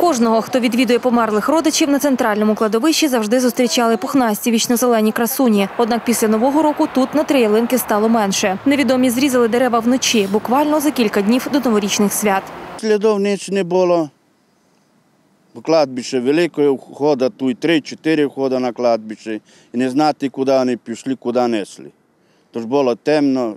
Кожного, хто відвідує померлих родичів, на центральному кладовищі завжди зустрічали пухнасті вічно-зелені красуні. Однак після нового року тут на три ялинки стало менше. Невідомі зрізали дерева вночі, буквально за кілька днів до новорічних свят. Слідов ніч не було. Кладбище велике входа, тут три-чотири входа на кладбище. І не знати, куди вони пішли, куди несли. Тож було темно,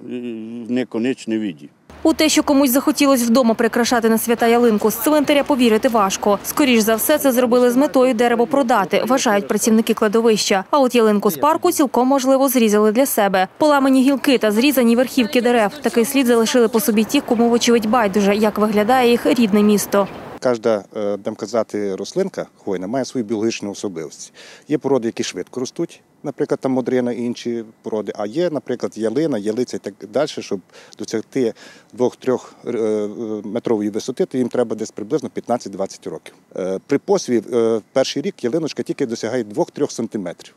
ніхто ніч не видів. У те, що комусь захотілось вдома прикрашати на свята ялинку з цвинтаря, повірити важко. Скоріш за все, це зробили з метою дерево продати, вважають працівники кладовища. А от ялинку з парку цілком можливо зрізали для себе. Поламані гілки та зрізані верхівки дерев. Такий слід залишили по собі ті, кому вочевидь байдуже, як виглядає їх рідне місто. Кожна, е, будемо казати, рослинка хвойна має свої біологічні особливості. Є породи, які швидко ростуть, наприклад, там модрина і інші породи, а є, наприклад, ялина, ялиця і так далі, щоб досягти 2-3 метрової висоти, то їм треба десь приблизно 15-20 років. Е, При посві е, перший рік ялиночка тільки досягає 2-3 сантиметрів.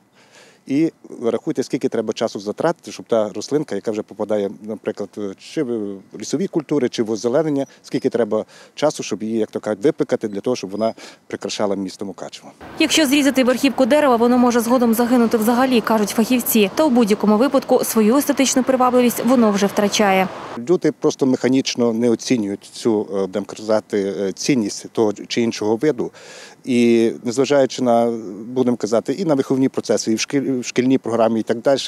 І рахуйте, скільки треба часу затратити, щоб та рослинка, яка вже попадає, наприклад, чи в лісові культури, чи в озеленення, скільки треба часу, щоб її, як то кажуть, випекати для того, щоб вона прикрашала місто Мукачево. Якщо зрізати верхівку дерева, воно може згодом загинути взагалі, кажуть фахівці. Та у будь-якому випадку свою естетичну привабливість воно вже втрачає. Люди просто механічно не оцінюють цю, е, будемо казати, е, цінність того чи іншого виду. І незважаючи на, будемо казати, і на виховні процеси, і в шкіль- в шкільній програмі, і так далі,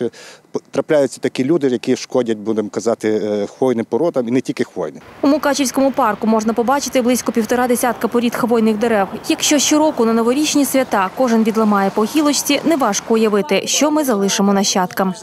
трапляються такі люди, які шкодять, будемо казати, е, хвойним породам, і не тільки хвойним. У Мукачівському парку можна побачити близько півтора десятка порід хвойних дерев. Якщо щороку на новорічні свята кожен відламає по гілочці, неважко уявити, що ми залишимо нащадкам.